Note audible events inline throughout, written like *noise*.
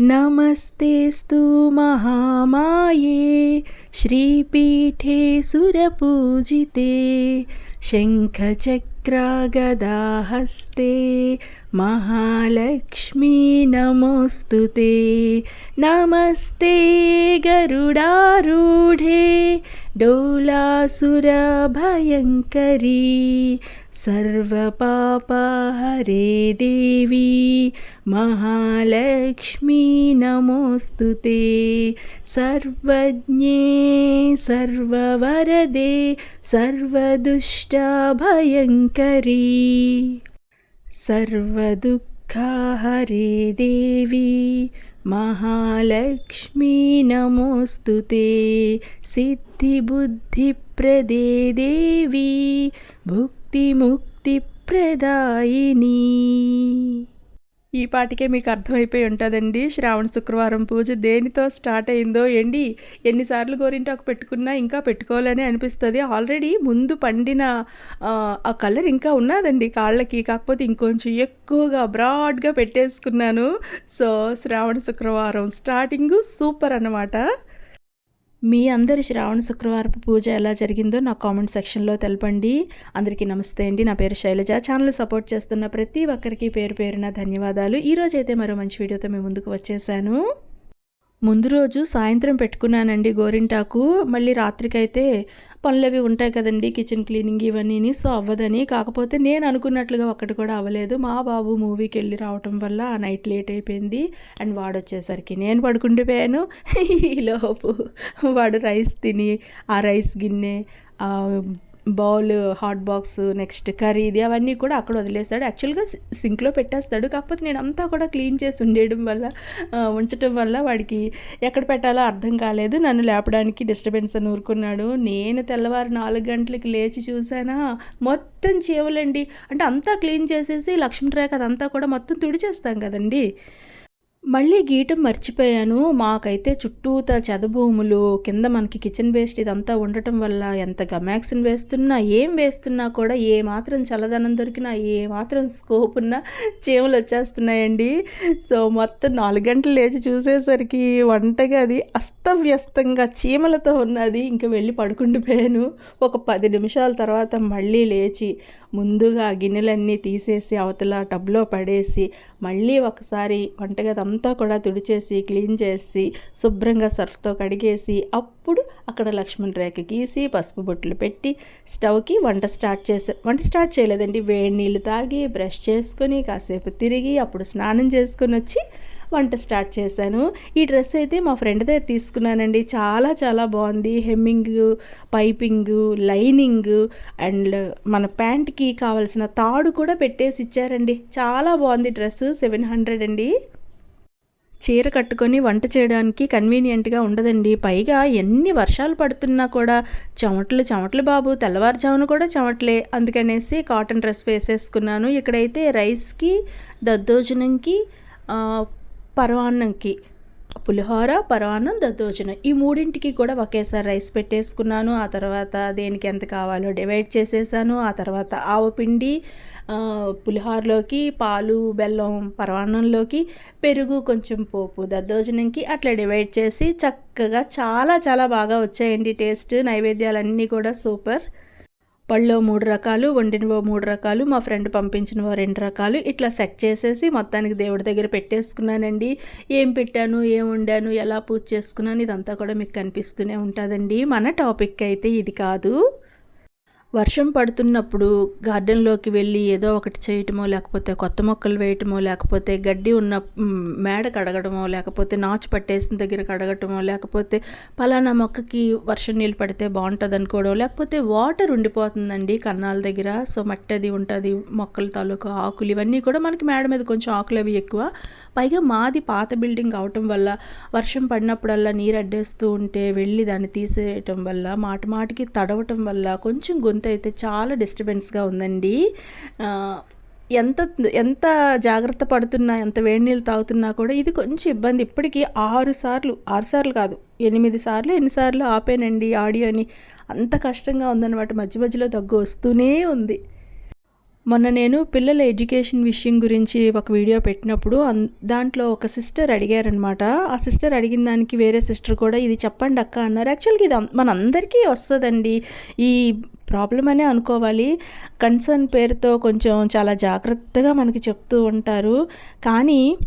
नमस्तेस्तु महामाये श्रीपीठे सुरपूजिते शङ्खचक्रागदाहस्ते महालक्ष्मी नमोऽस्तु ते। नमस्ते गरुडारूढे। डोलासुरभयङ्करी। सर्वपापहरे देवी। महालक्ष्मी नमोऽस्तु ते। सर्वज्ञे सर्ववरदे सर्वदुष्टभयङ्करी सर्वदुःखाहरे देवी महालक्ष्मी नमोऽस्तु ते। सिद्धिबुद्धिप्रदे देवी भुक्तिमुक्तिप्रदायिनी। ఈ పాటికే మీకు అర్థమైపోయి ఉంటుందండి. శ్రావణ శుక్రవారం పూజ దేనితో స్టార్ట్ అయిందో ఏంటి? ఎన్నిసార్లు గోరింటాకు పెట్టుకున్నా ఇంకా పెట్టుకోవాలని అనిపిస్తుంది. ఆల్రెడీ ముందు పండిన ఆ కలర్ ఇంకా ఉన్నదండి కాళ్ళకి. కాకపోతే ఇంకొంచెం ఎక్కువగా బ్రాడ్గా పెట్టేసుకున్నాను. సో శ్రావణ శుక్రవారం స్టార్టింగ్ సూపర్ అన్నమాట. మీ అందరి శ్రావణ శుక్రవారపు పూజ ఎలా జరిగిందో నా కామెంట్ సెక్షన్లో తెలపండి. అందరికీ నమస్తే అండి. నా పేరు శైలజ. ఛానల్ సపోర్ట్ చేస్తున్న ప్రతి ఒక్కరికి పేరు పేరున ధన్యవాదాలు. ఈరోజైతే మరో మంచి వీడియోతో మేము ముందుకు వచ్చేసాను. ముందు రోజు సాయంత్రం పెట్టుకున్నానండి గోరింటాకు. మళ్ళీ రాత్రికైతే పనులవి ఉంటాయి కదండి కిచెన్ క్లీనింగ్ ఇవన్నీ సో అవ్వదని. కాకపోతే నేను అనుకున్నట్లుగా ఒక్కటి కూడా అవ్వలేదు. మా బాబు మూవీకి వెళ్ళి రావటం వల్ల ఆ నైట్ లేట్ అయిపోయింది. అండ్ వాడు వచ్చేసరికి నేను పడుకుండిపోయాను. *laughs* ఈలోపు వాడు రైస్ తిని ఆ రైస్ గిన్నె bowl hot box next curry ఇది అవన్నీ కూడా అక్కడ వదిలేస్తాడు. యాక్చువల్గా సింక్లో పెట్టేస్తాడు. కాకపోతే నేను అంతా కూడా క్లీన్ చేసి ఉండేయడం వల్ల ఉంచడం వల్ల వాడికి ఎక్కడ పెట్టాలో అర్థం కాలేదు. నన్ను లేపడానికి డిస్టర్బెన్స్ అని ఊరుకున్నాడు. నేను తెల్లవారు నాలుగు గంటలకి లేచి చూసానా మొత్తం చీవలండి. అంటే అంతా క్లీన్ చేసేసి లక్ష్మీ రేఖ అదంతా కూడా మొత్తం తుడిచేస్తాం కదండి. మళ్ళీ గీయటం మర్చిపోయాను. మాకైతే చుట్టూత చదభూములు కింద మనకి కిచెన్ వేస్ట్ ఇదంతా ఉండటం వల్ల ఎంత గమాక్సిన్ వేస్తున్నా ఏం వేస్తున్నా కూడా ఏ మాత్రం చల్లదనం దొరికినా ఏ మాత్రం స్కోప్ ఉన్నా చీమలు వచ్చేస్తున్నాయండి. సో మొత్తం నాలుగు గంటలు లేచి చూసేసరికి వంటగది అస్తవ్యస్తంగా చీమలతో ఉన్నది. ఇంక వెళ్ళి పడుకుండిపోయాను. ఒక పది నిమిషాల తర్వాత మళ్ళీ లేచి ముందుగా గిన్నెలన్నీ తీసేసి అవతల టబ్లో పడేసి మళ్ళీ ఒకసారి వంటగది అంతా కూడా తుడిచేసి క్లీన్ చేసి శుభ్రంగా సర్ఫ్తో కడిగేసి అప్పుడు అక్కడ లక్ష్మణ్ రేఖ గీసి పసుపు బొట్లు పెట్టి స్టవ్కి వంట స్టార్ట్ చేసే వంట స్టార్ట్ చేయలేదండి. వేడి నీళ్ళు తాగి బ్రష్ చేసుకొని కాసేపు తిరిగి అప్పుడు స్నానం చేసుకొని వచ్చి వంట స్టార్ట్ చేశాను. ఈ డ్రెస్ అయితే మా ఫ్రెండ్ దగ్గర తీసుకున్నానండి. చాలా చాలా బాగుంది. హెమ్మింగ్ పైపింగ్ లైనింగ్ అండ్ మన ప్యాంట్కి కావలసిన తాడు కూడా పెట్టేసి ఇచ్చారండి. చాలా బాగుంది డ్రెస్. సెవెన్ హండ్రెడ్ అండి. చీర కట్టుకొని వంట చేయడానికి కన్వీనియంట్గా ఉండదండి. పైగా ఎన్ని వర్షాలు పడుతున్నా కూడా చెమటలు చెమటలు బాబు. తెల్లవారుజామున కూడా చెమటలే. అందుకనేసి కాటన్ డ్రెస్ వేసేసుకున్నాను. ఇక్కడైతే రైస్కి దద్దోజనంకి పరవాన్నంకి పులిహోర పరవాన్నం దద్దోజనం. ఈ మూడింటికి కూడా ఒకేసారి రైస్ పెట్టేసుకున్నాను. ఆ తర్వాత దేనికి ఎంత కావాలో డివైడ్ చేసేసాను. ఆ తర్వాత ఆవపిండి పులిహోరలోకి పాలు బెల్లం పరవాన్నంలోకి పెరుగు కొంచెం పోపు దద్దోజనంకి అట్లా డివైడ్ చేసి చక్కగా చాలా చాలా బాగా వచ్చాయండి టేస్ట్. నైవేద్యాలన్నీ కూడా సూపర్. పళ్ళో మూడు రకాలు వండినవో మూడు రకాలు మా ఫ్రెండ్ పంపించినవో రెండు రకాలు ఇట్లా సెట్ చేసేసి మొత్తానికి దేవుడి దగ్గర పెట్టేసుకున్నానండి. ఏం పెట్టాను ఏం వండాను ఎలా పూజ చేసుకున్నాను ఇదంతా కూడా మీకు కనిపిస్తూనే ఉంటుందండి. మన టాపిక్ అయితే ఇది కాదు. వర్షం పడుతున్నప్పుడు గార్డెన్లోకి వెళ్ళి ఏదో ఒకటి చేయటమో లేకపోతే కొత్త మొక్కలు వేయటమో లేకపోతే గడ్డి ఉన్న మేడ కడగడమో లేకపోతే నాచు పట్టేసిన దగ్గర కడగటమో లేకపోతే పలానా మొక్కకి వర్షం నీళ్ళు పడితే బాగుంటుంది అనుకోవడం లేకపోతే వాటర్ ఉండిపోతుందండి కన్నాల దగ్గర. సో మట్టి అది ఉంటుంది మొక్కల తాలూకు ఆకులు ఇవన్నీ కూడా మనకి మేడ మీద కొంచెం ఆకులు అవి ఎక్కువ. పైగా మాది పాత బిల్డింగ్ అవటం వల్ల వర్షం పడినప్పుడల్లా నీరు అడ్డేస్తూ ఉంటే వెళ్ళి దాన్ని తీసేయటం వల్ల మాట మాటికి తడవటం వల్ల కొంచెం గొంతు అయితే చాలా డిస్టర్బెన్స్గా ఉందండి. ఎంత ఎంత జాగ్రత్త పడుతున్నా ఎంత వేడి నీళ్ళు తాగుతున్నా కూడా ఇది కొంచెం ఇబ్బంది. ఇప్పటికీ ఆరు సార్లు ఆరు సార్లు కాదు ఎనిమిది సార్లు ఎన్నిసార్లు ఆపేనండి ఆడియోని. అంత కష్టంగా ఉందన్నమాట. మధ్య మధ్యలో దగ్గు వస్తూనే ఉంది. మొన్న నేను పిల్లల ఎడ్యుకేషన్ విషయం గురించి ఒక వీడియో పెట్టినప్పుడు అన్ దాంట్లో ఒక సిస్టర్ అడిగారనమాట ఆ సిస్టర్ అడిగిన దానికి వేరే సిస్టర్ కూడా ఇది చెప్పండి అక్క అన్నారు. యాక్చువల్గా ఇది మనందరికీ వస్తుందండి. ఈ ప్రాబ్లం అనే అనుకోవాలి. కన్సర్న్ పేరుతో కొంచెం చాలా జాగ్రత్తగా మనకి చెప్తూ ఉంటారు. కానీ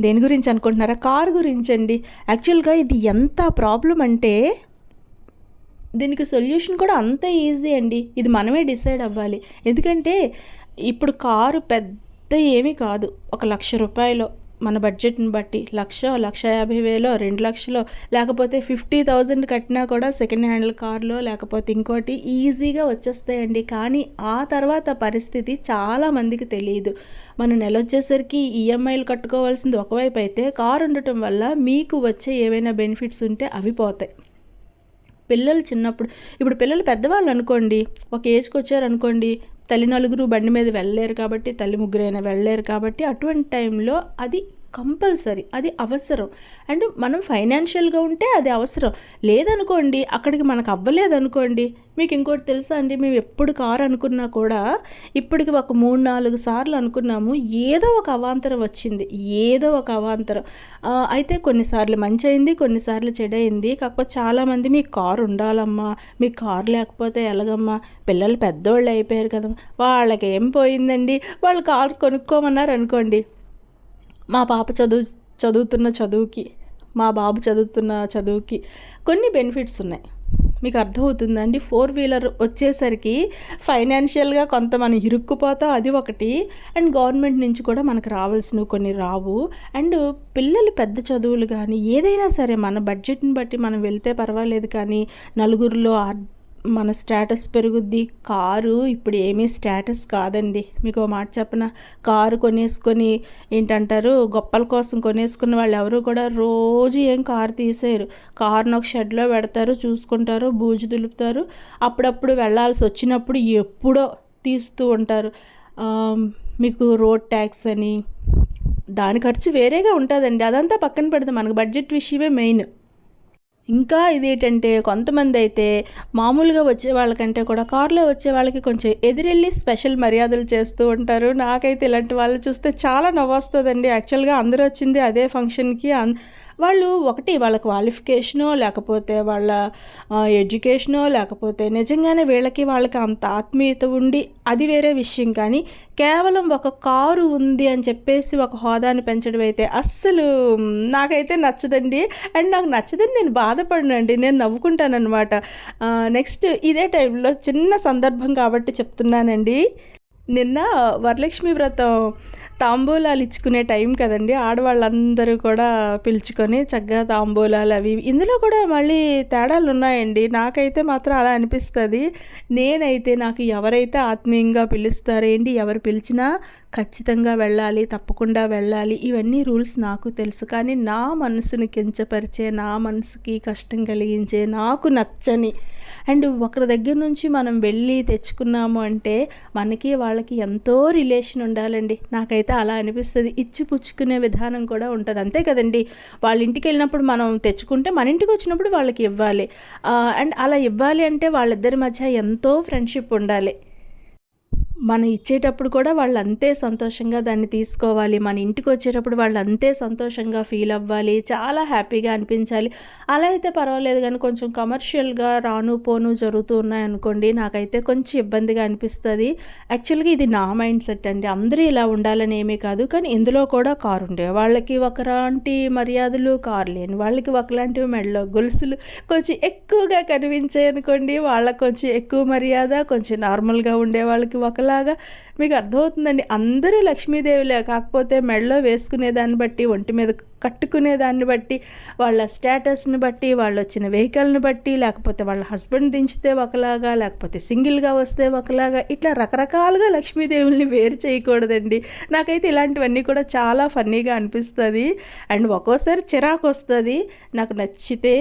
దేని గురించి అనుకుంటున్నారా? కార్ గురించి అండి. యాక్చువల్గా ఇది ఎంత ప్రాబ్లం అంటే దీనికి సొల్యూషన్ కూడా అంత ఈజీ అండి. ఇది మనమే డిసైడ్ అవ్వాలి. ఎందుకంటే ఇప్పుడు కారు పెద్ద ఏమీ కాదు. ఒక లక్ష రూపాయలు మన బడ్జెట్ని బట్టి లక్ష లక్ష యాభై వేలో రెండు లక్షలో లేకపోతే ఫిఫ్టీ థౌజండ్ కట్టినా కూడా సెకండ్ హ్యాండ్ కార్లో లేకపోతే ఇంకోటి ఈజీగా వచ్చేస్తాయండి. కానీ ఆ తర్వాత పరిస్థితి చాలా మందికి తెలియదు. మనం నెల వచ్చేసరికి ఈఎంఐలు కట్టుకోవాల్సింది ఒకవైపు అయితే కారు ఉండటం వల్ల మీకు వచ్చే ఏవైనా బెనిఫిట్స్ ఉంటే అవి పోతాయి. పిల్లలు చిన్నప్పుడు ఇప్పుడు పిల్లలు పెద్దవాళ్ళు అనుకోండి ఒక ఏజ్కి వచ్చారనుకోండి తల్లి నలుగురు బండి మీద వెళ్ళలేరు కాబట్టి తల్లి ముగ్గురైనా వెళ్ళలేరు కాబట్టి అటువంటి టైంలో అది కంపల్సరీ అది అవసరం. అండ్ మనం ఫైనాన్షియల్గా ఉంటే అది అవసరం. లేదనుకోండి అక్కడికి మనకు అవ్వలేదనుకోండి మీకు ఇంకోటి తెలుసా అండి మేము ఎప్పుడు కారు అనుకున్నా కూడా ఇప్పటికి ఒక మూడు నాలుగు సార్లు అనుకున్నాము ఏదో ఒక అవాంతరం వచ్చింది ఏదో ఒక అవాంతరం. అయితే కొన్నిసార్లు మంచి అయింది కొన్నిసార్లు చెడైంది కాకపోతే చాలామంది మీ కారు ఉండాలమ్మా మీ కారు లేకపోతే ఎలాగమ్మా పిల్లలు పెద్దోళ్ళు అయిపోయారు కదమ్మా వాళ్ళకి ఏం పోయిందండి? వాళ్ళు కారు కొనుక్కోమన్నారు అనుకోండి మా పాప చదువు చదువుతున్న చదువుకి మా బాబు చదువుతున్న చదువుకి కొన్ని బెనిఫిట్స్ ఉన్నాయి. మీకు అర్థమవుతుందండి? ఫోర్ వీలర్ వచ్చేసరికి ఫైనాన్షియల్గా కొంత మనం ఇరుక్కుపోతాం అది ఒకటి. అండ్ గవర్నమెంట్ నుంచి కూడా మనకు రావాల్సినవి కొన్ని రావు. అండ్ పిల్లలు పెద్ద చదువులు కానీ ఏదైనా సరే మన బడ్జెట్ని బట్టి మనం వెళ్తే పర్వాలేదు కానీ నలుగురిలో మన స్టేటస్ పెరుగుద్ది. కారు ఇప్పుడు ఏమీ స్టేటస్ కాదండి. మీకు ఒక మాట చెప్పన? కారు కొనేసుకొని ఏంటంటారు? గొప్పల కోసం కొనేసుకున్న వాళ్ళు ఎవరు కూడా రోజు ఏం కారు తీసేయరు. కారును ఒక షెడ్లో పెడతారు చూసుకుంటారు బూజు దులుపుతారు. అప్పుడప్పుడు వెళ్ళాల్సి వచ్చినప్పుడు ఎప్పుడో తీస్తూ ఉంటారు. మీకు రోడ్ ట్యాక్స్ అని. దాని ఖర్చు వేరేగా ఉంటుందండి. అదంతా పక్కన పెడతాం మనకు బడ్జెట్ విషయమే మెయిన్. ఇంకా ఇదేంటంటే కొంతమంది అయితే మామూలుగా వచ్చే వాళ్ళకంటే కూడా కారులో వచ్చే వాళ్ళకి కొంచెం ఎదురెళ్ళి స్పెషల్ మర్యాదలు చేస్తూ ఉంటారు. నాకైతే ఇలాంటి వాళ్ళు చూస్తే చాలా నవ్వొస్తుందండి. యాక్చువల్గా అందరూ వచ్చింది అదే ఫంక్షన్కి. వాళ్ళు ఒకటి వాళ్ళ క్వాలిఫికేషనో లేకపోతే వాళ్ళ ఎడ్యుకేషనో లేకపోతే నిజంగానే వీళ్ళకి వాళ్ళకి అంత ఆత్మీయత ఉండి అది వేరే విషయం. కానీ కేవలం ఒక కారు ఉంది అని చెప్పేసి ఒక హోదాని పెంచడం అయితే అస్సలు నాకైతే నచ్చదండి. అండ్ నాకు నచ్చదని నేను బాధపడనండి. నేను నవ్వుకుంటానమాట నెక్స్ట్ ఇదే టైంలో చిన్న సందర్భం కాబట్టి చెప్తున్నానండి. నిన్న వరలక్ష్మి వ్రతం తాంబూలాలు ఇచ్చుకునే టైం కదండి. ఆడవాళ్ళందరూ కూడా పిలుచుకొని చక్కగా తాంబూలాలు అవి ఇందులో కూడా మళ్ళీ తేడాలు ఉన్నాయండి. నాకైతే మాత్రం అలా అనిపిస్తుంది. నేనైతే నాకు ఎవరైతే ఆత్మీయంగా పిలుస్తారో ఏంటి ఎవరు పిలిచినా ఖచ్చితంగా వెళ్ళాలి తప్పకుండా వెళ్ళాలి. ఇవన్నీ రూల్స్ నాకు తెలుసు. కానీ నా మనసును కించపరిచే నా మనసుకి కష్టం కలిగించే నాకు నచ్చని అండ్ ఒకరి దగ్గర నుంచి మనం వెళ్ళి తెచ్చుకున్నాము అంటే మనకి వాళ్ళకి ఎంతో రిలేషన్ ఉండాలండి. నాకైతే అలా అనిపిస్తుంది. ఇచ్చి పుచ్చుకునే విధానం కూడా ఉంటుంది. అంతే కదండి. వాళ్ళ ఇంటికి వెళ్ళినప్పుడు మనం తెచ్చుకుంటే మన ఇంటికి వచ్చినప్పుడు వాళ్ళకి ఇవ్వాలి. అండ్ అలా ఇవ్వాలి అంటే వాళ్ళిద్దరి మధ్య ఎంతో ఫ్రెండ్షిప్ ఉండాలి. మనం ఇచ్చేటప్పుడు కూడా వాళ్ళు అంతే సంతోషంగా దాన్ని తీసుకోవాలి. మన ఇంటికి వచ్చేటప్పుడు వాళ్ళు అంతే సంతోషంగా ఫీల్ అవ్వాలి. చాలా హ్యాపీగా అనిపించాలి. అలా అయితే పర్వాలేదు కానీ కొంచెం కమర్షియల్గా రాను పోను జరుగుతూ ఉన్నాయనుకోండి నాకైతే కొంచెం ఇబ్బందిగా అనిపిస్తుంది. యాక్చువల్గా ఇది నా మైండ్ సెట్ అండి. అందరూ ఇలా ఉండాలని ఏమీ కాదు. కానీ ఇందులో కూడా కారు ఉండే వాళ్ళకి ఒకలాంటి మర్యాదలు కారు లేని వాళ్ళకి ఒకలాంటివి మెడలో గొలుసులు కొంచెం ఎక్కువగా కనిపించాయి అనుకోండి వాళ్ళకి కొంచెం ఎక్కువ మర్యాద కొంచెం నార్మల్గా ఉండే వాళ్ళకి ఒకలాగా మీకు అర్థమవుతుందండి. అందరూ లక్ష్మీదేవిలే కాకపోతే మెడలో వేసుకునే దాన్ని బట్టి ఒంటి మీద కట్టుకునే దాన్ని బట్టి వాళ్ళ స్టేటస్ని బట్టి వాళ్ళు వచ్చిన వెహికల్ని బట్టి లేకపోతే వాళ్ళ హస్బెండ్ దించితే ఒకలాగా లేకపోతే సింగిల్గా వస్తే ఒకలాగా ఇట్లా రకరకాలుగా లక్ష్మీదేవుల్ని వేరు చేయకూడదండి. నాకైతే ఇలాంటివన్నీ కూడా చాలా ఫన్నీగా అనిపిస్తుంది. అండ్ ఒక్కోసారి చిరాకు వస్తుంది నాకు నచ్చితే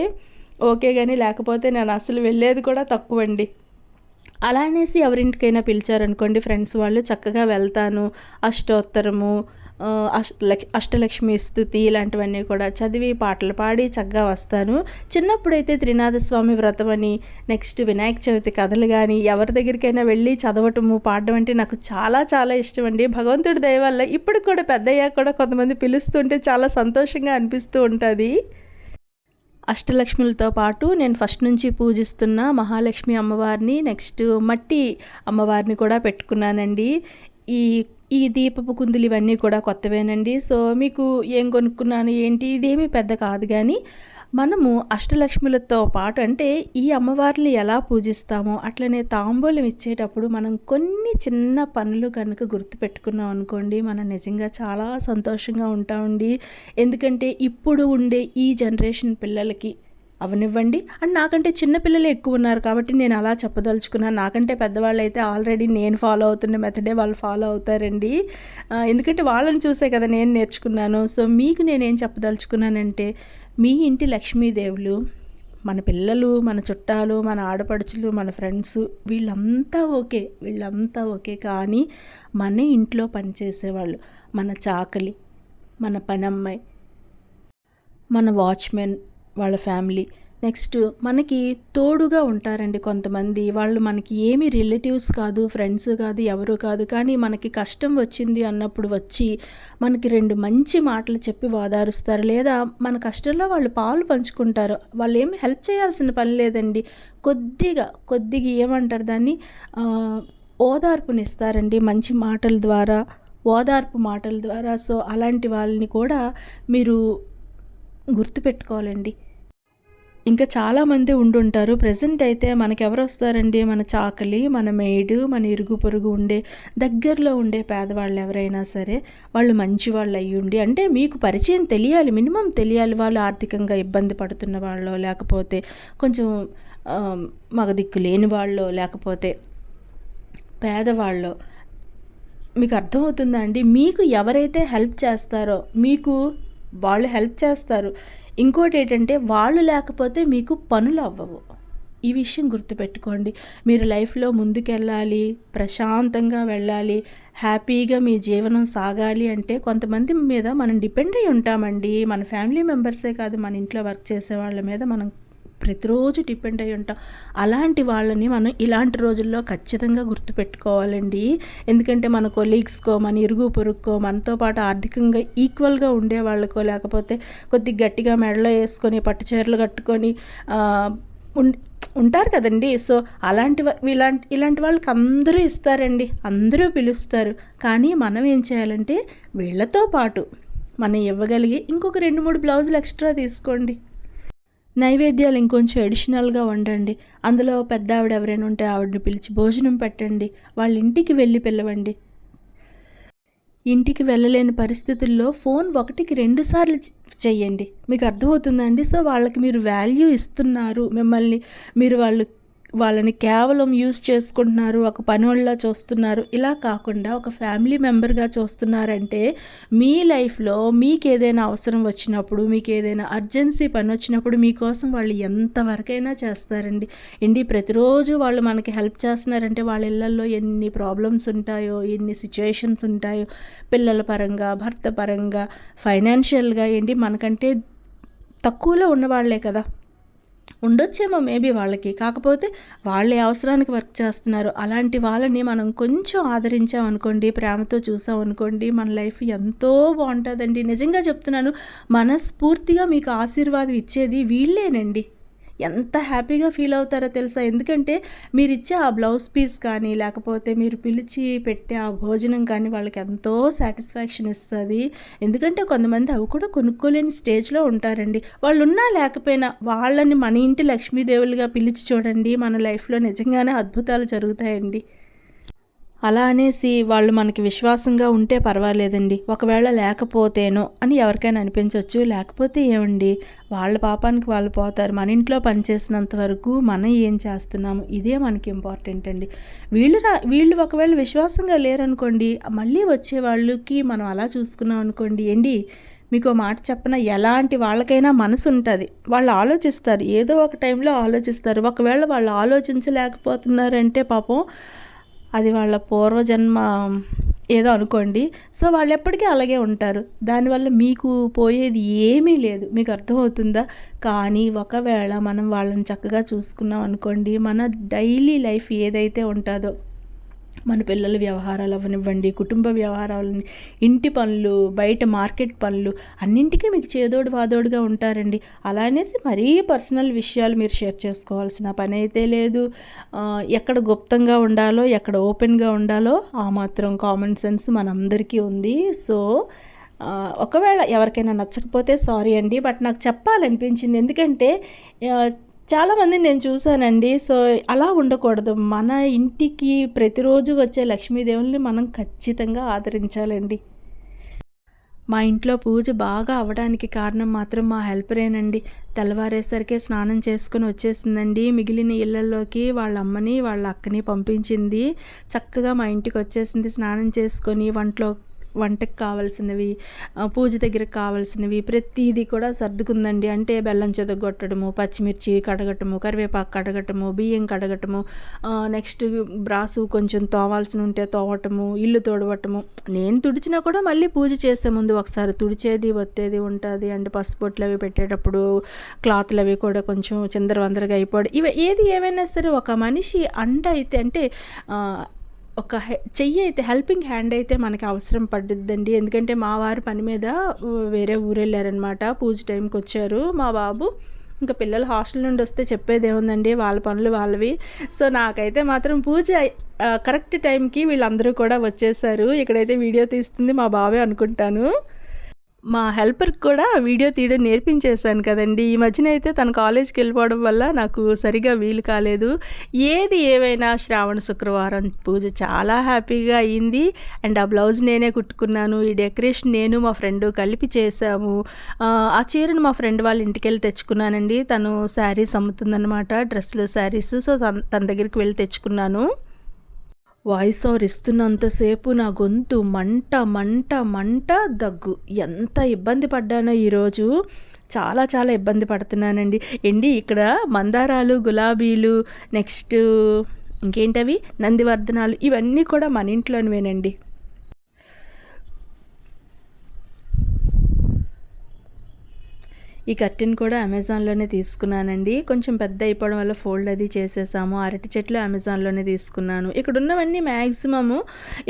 ఓకే కానీ లేకపోతే నేను అసలు వెళ్ళేది కూడా తక్కువ అండి అలా అనేసి ఎవరింటికైనా పిలిచారనుకోండి ఫ్రెండ్స్ వాళ్ళు చక్కగా వెళ్తాను అష్టోత్తరము అష్ అష్టలక్ష్మి స్థుతి ఇలాంటివన్నీ కూడా చదివి పాటలు పాడి చక్కగా వస్తాను. చిన్నప్పుడైతే త్రినాథస్వామి వ్రతం అని నెక్స్ట్ వినాయక చవితి కథలు కానీ ఎవరి దగ్గరికైనా వెళ్ళి చదవటము పాడడం అంటే నాకు చాలా చాలా ఇష్టం అండి భగవంతుడి దయ వల్ల ఇప్పుడు కూడా పెద్దయ్యాక కూడా కొంతమంది పిలుస్తుంటే చాలా సంతోషంగా అనిపిస్తూ ఉంటుంది. అష్టలక్ష్ములతో పాటు నేను ఫస్ట్ నుంచి పూజిస్తున్న మహాలక్ష్మి అమ్మవారిని నెక్స్ట్ మట్టి అమ్మవారిని కూడా పెట్టుకున్నానండి. ఈ ఈ దీపపు కుందులు ఇవన్నీ కూడా కొత్తవేనండి. సో మీకు ఏం కొనుక్కున్నాను ఏంటి? ఇదేమీ పెద్ద కాదు కానీ మనము అష్టలక్ష్ములతో పాటు అంటే ఈ అమ్మవారిని ఎలా పూజిస్తామో అట్లనే తాంబూలం ఇచ్చేటప్పుడు మనం కొన్ని చిన్న పనులు కనుక గుర్తుపెట్టుకున్నాం అనుకోండి మనం నిజంగా చాలా సంతోషంగా ఉంటామండి. ఎందుకంటే ఇప్పుడు ఉండే ఈ జనరేషన్ పిల్లలకి అవనివ్వండి. అండ్ నాకంటే చిన్న పిల్లలు ఎక్కువ ఉన్నారు కాబట్టి నేను అలా చెప్పదలుచుకున్నాను నాకంటే పెద్దవాళ్ళు అయితే ఆల్రెడీ నేను ఫాలో అవుతున్న మెథడే వాళ్ళు ఫాలో అవుతారండి. ఎందుకంటే వాళ్ళని చూసే కదా నేను నేర్చుకున్నాను. సో మీకు నేనేం చెప్పదలుచుకున్నానంటే మీ ఇంటి లక్ష్మీదేవులు మన పిల్లలు మన చుట్టాలు మన ఆడపడుచులు మన ఫ్రెండ్స్ వీళ్ళంతా ఓకే వీళ్ళంతా ఓకే. కానీ మన ఇంట్లో పనిచేసేవాళ్ళు మన చాకలి మన పనమ్మాయి మన వాచ్మెన్ వాళ్ళ ఫ్యామిలీ నెక్స్ట్ మనకి తోడుగా ఉంటారండి కొంతమంది. వాళ్ళు మనకి ఏమి రిలేటివ్స్ కాదు ఫ్రెండ్స్ కాదు ఎవరు కాదు. కానీ మనకి కష్టం వచ్చింది అన్నప్పుడు వచ్చి మనకి రెండు మంచి మాటలు చెప్పి ఓదారుస్తారు. లేదా మన కష్టంలో వాళ్ళు పాలు పంచుకుంటారు. వాళ్ళు ఏమి హెల్ప్ చేయాల్సిన పని లేదండి. కొద్దిగా కొద్దిగా ఏమంటారు దాన్ని? ఓదార్పునిస్తారండి మంచి మాటల ద్వారా ఓదార్పు మాటల ద్వారా. సో అలాంటి వాళ్ళని కూడా మీరు గుర్తుపెట్టుకోవాలండి. ఇంకా చాలామంది ఉండుంటారు. ప్రజెంట్ అయితే మనకి ఎవరు వస్తారండి? మన చాకలి మన మేడు మన ఇరుగు పొరుగు ఉండే దగ్గరలో ఉండే పేదవాళ్ళు ఎవరైనా సరే వాళ్ళు మంచి వాళ్ళు అయ్యి ఉండి అంటే మీకు పరిచయం తెలియాలి మినిమం తెలియాలి వాళ్ళు ఆర్థికంగా ఇబ్బంది పడుతున్న వాళ్ళు లేకపోతే కొంచెం మగ మగదిక్కు లేని వాళ్ళు లేకపోతే పేదవాళ్ళు. మీకు అర్థమవుతుందా అండి? మీకు ఎవరైతే హెల్ప్ చేస్తారో మీకు వాళ్ళు హెల్ప్ చేస్తారు ఇంకోటి ఏంటంటే వాళ్ళు లేకపోతే మీకు పనులు అవ్వవు. ఈ విషయం గుర్తుపెట్టుకోండి. మీరు లైఫ్లో ముందుకెళ్ళాలి ప్రశాంతంగా వెళ్ళాలి హ్యాపీగా మీ జీవనం సాగాలి అంటే కొంతమంది మీద మనం డిపెండ్ అయి ఉంటామండి. మన ఫ్యామిలీ మెంబర్సే కాదు మన ఇంట్లో వర్క్ చేసే వాళ్ళ మీద మనం ప్రతిరోజు డిపెండ్ అయి ఉంటాం. అలాంటి వాళ్ళని మనం ఇలాంటి రోజుల్లో ఖచ్చితంగా గుర్తుపెట్టుకోవాలండి. ఎందుకంటే మన కొలీగ్స్కో మన ఇరుగు పొరుగుకో మనతో పాటు ఆర్థికంగా ఈక్వల్గా ఉండే వాళ్ళకో లేకపోతే కొద్దిగా గట్టిగా మెడలో వేసుకొని పట్టు చీరలు కట్టుకొని ఉం- ఉంటారు కదండి. సో అలాంటి ఇలాంటి ఇలాంటి వాళ్ళకి అందరూ ఇస్తారండి. అందరూ పిలుస్తారు. కానీ మనం ఏం చేయాలంటే వీళ్ళతో పాటు మనం ఇవ్వగలిగి ఇంకొక రెండు మూడు బ్లౌజులు ఎక్స్ట్రా తీసుకోండి. నైవేద్యాలు ఇంకొంచెం అడిషనల్గా వండండి. అందులో పెద్ద ఆవిడ ఎవరైనా ఉంటే ఆవిడని పిలిచి భోజనం పెట్టండి. వాళ్ళ ఇంటికి వెళ్ళి పిలవండి. ఇంటికి వెళ్ళలేని పరిస్థితుల్లో ఫోన్ ఒకటికి రెండు సార్లు చెయ్యండి. మీకు అర్థమవుతుందండి సో వాళ్ళకి మీరు వాల్యూ ఇస్తున్నారు. మిమ్మల్ని మీరు వాళ్ళు వాళ్ళని కేవలం యూజ్ చేసుకుంటున్నారు ఒక పనివాళ్ళ చూస్తున్నారు. ఇలా కాకుండా ఒక ఫ్యామిలీ మెంబర్గా చూస్తున్నారంటే మీ లైఫ్లో మీకు ఏదైనా అవసరం వచ్చినప్పుడు మీకు ఏదైనా అర్జెన్సీ పని వచ్చినప్పుడు మీకోసం వాళ్ళు ఎంతవరకైనా చేస్తారండి. ఏంటి ప్రతిరోజు వాళ్ళు మనకి హెల్ప్ చేస్తున్నారంటే వాళ్ళ ఇళ్ళల్లో ఎన్ని ప్రాబ్లమ్స్ ఉంటాయో ఎన్ని సిచ్యుయేషన్స్ ఉంటాయో పిల్లల పరంగా భర్త పరంగా ఫైనాన్షియల్గా ఏంటి మనకంటే తక్కువలో ఉన్నవాళ్ళే కదా. ఉండొచ్చేమో మేబీ వాళ్ళకి. కాకపోతే వాళ్ళే అవసరానికి వర్క్ చేస్తున్నారు. అలాంటి వాళ్ళని మనం కొంచెం ఆదరించామనుకోండి ప్రేమతో చూసామనుకోండి మన లైఫ్ ఎంతో బాగుంటుందండి. నిజంగా చెప్తున్నాను మనస్ఫూర్తిగా మీకు ఆశీర్వాదం ఇచ్చేది వీళ్ళేనండి. ఎంత హ్యాపీగా ఫీల్ అవుతారో తెలుసా? ఎందుకంటే మీరు ఇచ్చే ఆ బ్లౌజ్ పీస్ కానీ లేకపోతే మీరు పిలిచి పెట్టే ఆ భోజనం కానీ వాళ్ళకి ఎంతో సాటిస్ఫాక్షన్ ఇస్తుంది. ఎందుకంటే కొంతమంది అవి కూడా కొనుక్కోలేని స్టేజ్లో ఉంటారండి. వాళ్ళు ఉన్నా లేకపోయినా వాళ్ళని మన ఇంటి లక్ష్మీదేవులుగా పిలిచి చూడండి. మన లైఫ్లో నిజంగానే అద్భుతాలు జరుగుతాయండి. అలా అనేసి వాళ్ళు మనకి విశ్వాసంగా ఉంటే పర్వాలేదండి. ఒకవేళ లేకపోతేనో అని ఎవరికైనా అనిపించవచ్చు లేకపోతే ఏమండి? వాళ్ళ పాపానికి వాళ్ళు పోతారు. మన ఇంట్లో పనిచేసినంత వరకు మనం ఏం చేస్తున్నాము? ఇదే మనకి ఇంపార్టెంట్ అండి. వీళ్ళు రా వీళ్ళు ఒకవేళ విశ్వాసంగా లేరనుకోండి మళ్ళీ వచ్చే వాళ్ళకి మనం అలా చూసుకున్నాం అనుకోండి ఏంటి మీకు మాట చెప్పన? ఎలాంటి వాళ్ళకైనా మనసు ఉంటుంది. వాళ్ళు ఆలోచిస్తారు. ఏదో ఒక టైంలో ఆలోచిస్తారు. ఒకవేళ వాళ్ళు ఆలోచించలేకపోతున్నారంటే పాపం అది వాళ్ళ పూర్వజన్మ ఏదో అనుకోండి. సో వాళ్ళు ఎప్పటికీ అలాగే ఉంటారు. దానివల్ల మీకు పోయేది ఏమీ లేదు. మీకు అర్థమవుతుందా? కానీ ఒకవేళ మనం వాళ్ళని చక్కగా చూసుకున్నాం అనుకోండి మన డైలీ లైఫ్ ఏదైతే ఉంటుందో మన పిల్లల వ్యవహారాలు అవనివ్వండి కుటుంబ వ్యవహారాలు ఇంటి పనులు బయట మార్కెట్ పనులు అన్నింటికీ మీకు చేదోడు వాదోడుగా ఉంటారండి. అలా అనేసి మరీ పర్సనల్ విషయాలు మీరు షేర్ చేసుకోవాల్సిన పని అయితే లేదు. ఎక్కడ గుప్తంగా ఉండాలో ఎక్కడ ఓపెన్గా ఉండాలో ఆ మాత్రం కామన్ సెన్స్ మనందరికీ ఉంది. సో ఒకవేళ ఎవరికైనా నచ్చకపోతే సారీ అండి. బట్ నాకు చెప్పాలనిపించింది. ఎందుకంటే చాలామంది నేను చూశానండి. సో అలా ఉండకూడదు. మన ఇంటికి ప్రతిరోజు వచ్చే లక్ష్మీదేవుల్ని మనం ఖచ్చితంగా ఆదరించాలండి. మా ఇంట్లో పూజ బాగా అవ్వడానికి కారణం మాత్రం మా హెల్పరేనండి. తెల్లవారేసరికి స్నానం చేసుకుని వచ్చేసిందండి. మిగిలిన ఇళ్ళలోకి వాళ్ళ అమ్మని వాళ్ళ అక్కని పంపించింది. చక్కగా మా ఇంటికి వచ్చేసింది. స్నానం చేసుకొని వంటలో వంటకు కావాల్సినవి పూజ దగ్గరకు కావాల్సినవి ప్రతిదీ కూడా సర్దుకుందండి. అంటే బెల్లం చెదగొట్టడము పచ్చిమిర్చి కడగటము కరివేపాకు కడగటము బియ్యం కడగటము నెక్స్ట్ బ్రాసు కొంచెం తోవాల్సి ఉంటే తోవటము ఇల్లు తోడవటము. నేను తుడిచినా కూడా మళ్ళీ పూజ చేసే ముందు ఒకసారి తుడిచేది ఒత్తేది ఉంటుంది అండ్ పసుపొట్లు అవి పెట్టేటప్పుడు క్లాత్లు అవి కూడా కొంచెం చిందరవందరగా అయిపోవడం. ఇవి ఏది ఏమైనా సరే ఒక మనిషి అండ అయితే అంటే ఒక హె- చెయ్యి అయితే హెల్పింగ్ హ్యాండ్ అయితే మనకి అవసరం పడుద్దండి ఎందుకంటే మా వారు పని మీద వేరే ఊరు వెళ్ళారనమాట పూజ టైంకి వచ్చారు. మా బాబు ఇంకా పిల్లలు హాస్టల్ నుండి వస్తే చెప్పేది ఏముందండి? వాళ్ళ పనులు వాళ్ళవి. సో నాకైతే మాత్రం పూజ కరెక్ట్ టైంకి వీళ్ళందరూ కూడా వచ్చేసారు. ఇక్కడైతే వీడియో తీస్తుంది మా బాబే అనుకుంటాను. మా హెల్పర్కి కూడా వీడియో తీయడం నేర్పించేశాను కదండి. ఈ మధ్యన అయితే తన కాలేజ్కి వెళ్ళిపోవడం వల్ల నాకు సరిగా వీలు కాలేదు. ఏది ఏవైనా శ్రావణ శుక్రవారం పూజ చాలా హ్యాపీగా అయ్యింది అండ్ ఆ బ్లౌజ్ నేనే కుట్టుకున్నాను. ఈ డెకరేషన్ నేను మా ఫ్రెండ్ కలిపి చేసాము ఆ, చీరను మా ఫ్రెండ్ వాళ్ళ ఇంటికి వెళ్ళి తెచ్చుకున్నానండి. తను శారీస్ అమ్ముతుందనమాట డ్రెస్సులు శారీస్. సో తన దగ్గరికి వెళ్ళి తెచ్చుకున్నాను. వాయిస్ ఓవర్ ఇస్తున్నంతసేపు నా గొంతు మంట మంట మంట దగ్గు. ఎంత ఇబ్బంది పడ్డానో ఈరోజు. చాలా చాలా ఇబ్బంది పడుతున్నానండి. ఏండి ఇక్కడ మందారాలు గులాబీలు నెక్స్ట్ ఇంకేంటవి? నందివర్ధనాలు ఇవన్నీ కూడా మన ఇంట్లోనివేనండి. ఈ కర్టెన్ కూడా అమెజాన్లోనే తీసుకున్నానండి. కొంచెం పెద్ద అయిపోవడం వల్ల ఫోల్డ్ అది చేసేసాము. అరటి చెట్లు అమెజాన్లోనే తీసుకున్నాను. ఇక్కడ ఉన్నవన్నీ మ్యాక్సిమము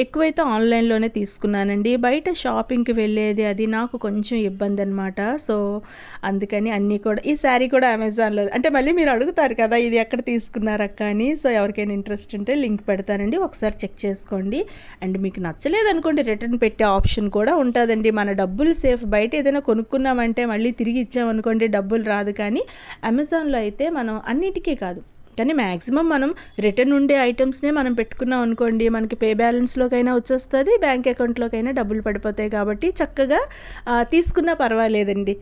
ఎక్కువైతే ఆన్లైన్లోనే తీసుకున్నానండి. బయట షాపింగ్కి వెళ్ళేది అది నాకు కొంచెం ఇబ్బంది అనమాట సో అందుకని అన్నీ కూడా ఈ శారీ కూడా అమెజాన్లో అంటే మళ్ళీ మీరు అడుగుతారు కదా ఇది ఎక్కడ తీసుకున్నారక్క అని. సో ఎవరికైనా ఇంట్రెస్ట్ ఉంటే లింక్ పెడతానండి. ఒకసారి చెక్ చేసుకోండి. అండ్ మీకు నచ్చలేదు అనుకోండి రిటర్న్ పెట్టే ఆప్షన్ కూడా ఉంటుందండి. మన డబ్బులు సేఫ్ బయట ఏదైనా కొనుక్కున్నామంటే మళ్ళీ తిరిగి అనుకోండి డబ్బులు రాదు. కానీ అమెజాన్లో అయితే మనం అన్నిటికీ కాదు. కానీ మ్యాక్సిమం మనం రిటర్న్ ఉండే ఐటమ్స్నే మనం పెట్టుకున్నాం అనుకోండి మనకి పే బ్యాలెన్స్లోకైనా వచ్చేస్తుంది బ్యాంక్ అకౌంట్లోకైనా డబ్బులు పడిపోతాయి. కాబట్టి చక్కగా తీసుకున్నా పర్వాలేదండి.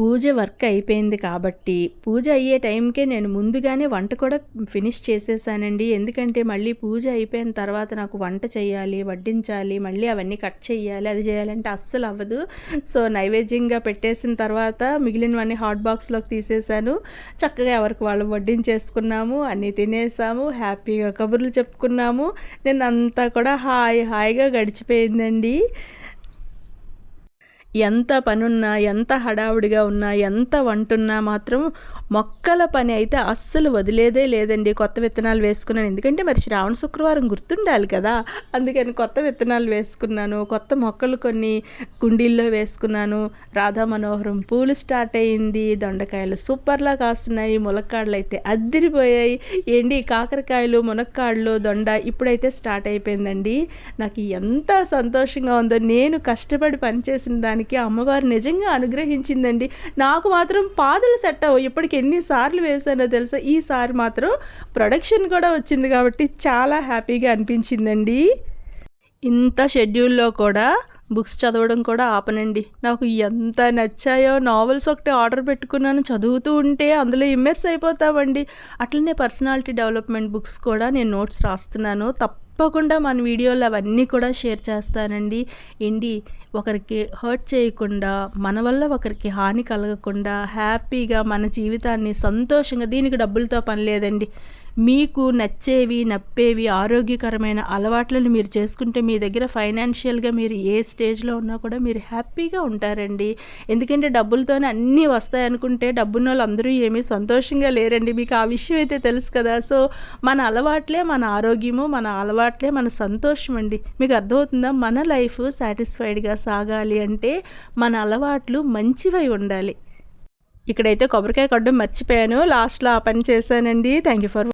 పూజ వర్క్ అయిపోయింది కాబట్టి పూజ అయ్యే టైంకే నేను ముందుగానే వంట కూడా ఫినిష్ చేసేసానండి. ఎందుకంటే మళ్ళీ పూజ అయిపోయిన తర్వాత నాకు వంట చేయాలి వడ్డించాలి మళ్ళీ అవన్నీ కట్ చేయాలి అది చేయాలంటే అస్సలు అవ్వదు. సో నైవేద్యంగా పెట్టేసిన తర్వాత మిగిలినవన్నీ హాట్ బాక్స్లోకి తీసేసాను. చక్కగా ఎవరికి వాళ్ళు వడ్డించేసుకున్నాము అన్నీ తినేసాము హ్యాపీగా కబుర్లు చెప్పుకున్నాము. నేను అంతా కూడా హాయి హాయిగా గడిచిపోయిందండి. ఎంత పనున్నా ఎంత హడావుడిగా ఉన్నా ఎంత వంటున్నా మాత్రం మొక్కల పని అయితే అస్సలు వదిలేదే లేదండి కొత్త విత్తనాలు వేసుకున్నాను. ఎందుకంటే మరి శ్రావణ శుక్రవారం గుర్తుండాలి కదా. అందుకని కొత్త విత్తనాలు వేసుకున్నాను కొత్త మొక్కలు కొన్ని కుండీల్లో వేసుకున్నాను. రాధా మనోహరం పూలు స్టార్ట్ అయ్యింది దొండకాయలు సూపర్లా కాస్తున్నాయి. ములక్కాడలు అయితే అద్దిరిపోయాయి. ఏంటి కాకరకాయలు మునక్కాడలు దొండ ఇప్పుడైతే స్టార్ట్ అయిపోయిందండి. నాకు ఎంత సంతోషంగా ఉందో నేను కష్టపడి పనిచేసిన దానికి అమ్మవారు నిజంగా అనుగ్రహించిందండి. నాకు మాత్రం పాదలు సెట్ అవ్వు. ఇప్పటికి ఎన్నిసార్లు వేసానో తెలుసా? ఈసారి మాత్రం ప్రొడక్షన్ కూడా వచ్చింది కాబట్టి చాలా హ్యాపీగా అనిపించిందండి. ఇంత షెడ్యూల్లో కూడా బుక్స్ చదవడం కూడా ఆపనండి. నాకు ఎంత నచ్చాయో నావెల్స్ ఒకటి ఆర్డర్ పెట్టుకున్నాను చదువుతూ ఉంటే అందులో ఇమ్మెర్స్ అయిపోతామండి. అట్లనే పర్సనాలిటీ డెవలప్మెంట్ బుక్స్ కూడా నేను నోట్స్ రాస్తున్నాను. తప్పకుండా మన వీడియోలు అవన్నీ కూడా షేర్ చేస్తానండి. ఏంటి? ఒకరికి హర్ట్ చేయకుండా మన వల్ల ఒకరికి హాని కలగకుండా హ్యాపీగా మన జీవితాన్ని సంతోషంగా దీనికి డబ్బులతో పని లేదండి. మీకు నచ్చేవి నప్పేవి ఆరోగ్యకరమైన అలవాట్లను మీరు చేసుకుంటే మీ దగ్గర ఫైనాన్షియల్గా మీరు ఏ స్టేజ్లో ఉన్నా కూడా మీరు హ్యాపీగా ఉంటారండి. ఎందుకంటే డబ్బులతోనే అన్నీ వస్తాయి అనుకుంటే డబ్బున్న వాళ్ళు అందరూ ఏమీ సంతోషంగా లేరండి. మీకు ఆ విషయం అయితే తెలుసు కదా. సో మన అలవాట్లే మన ఆరోగ్యము మన అలవాట్లే మన సంతోషం అండి. మీకు అర్థమవుతుందా? మన లైఫ్ సాటిస్ఫైడ్గా సాగాలి అంటే మన అలవాట్లు మంచివై ఉండాలి. ఇక్కడైతే కొబ్బరికాయ కొట్టడం మర్చిపోయాను. లాస్ట్లో ఆ పని చేశానండి. Thank you for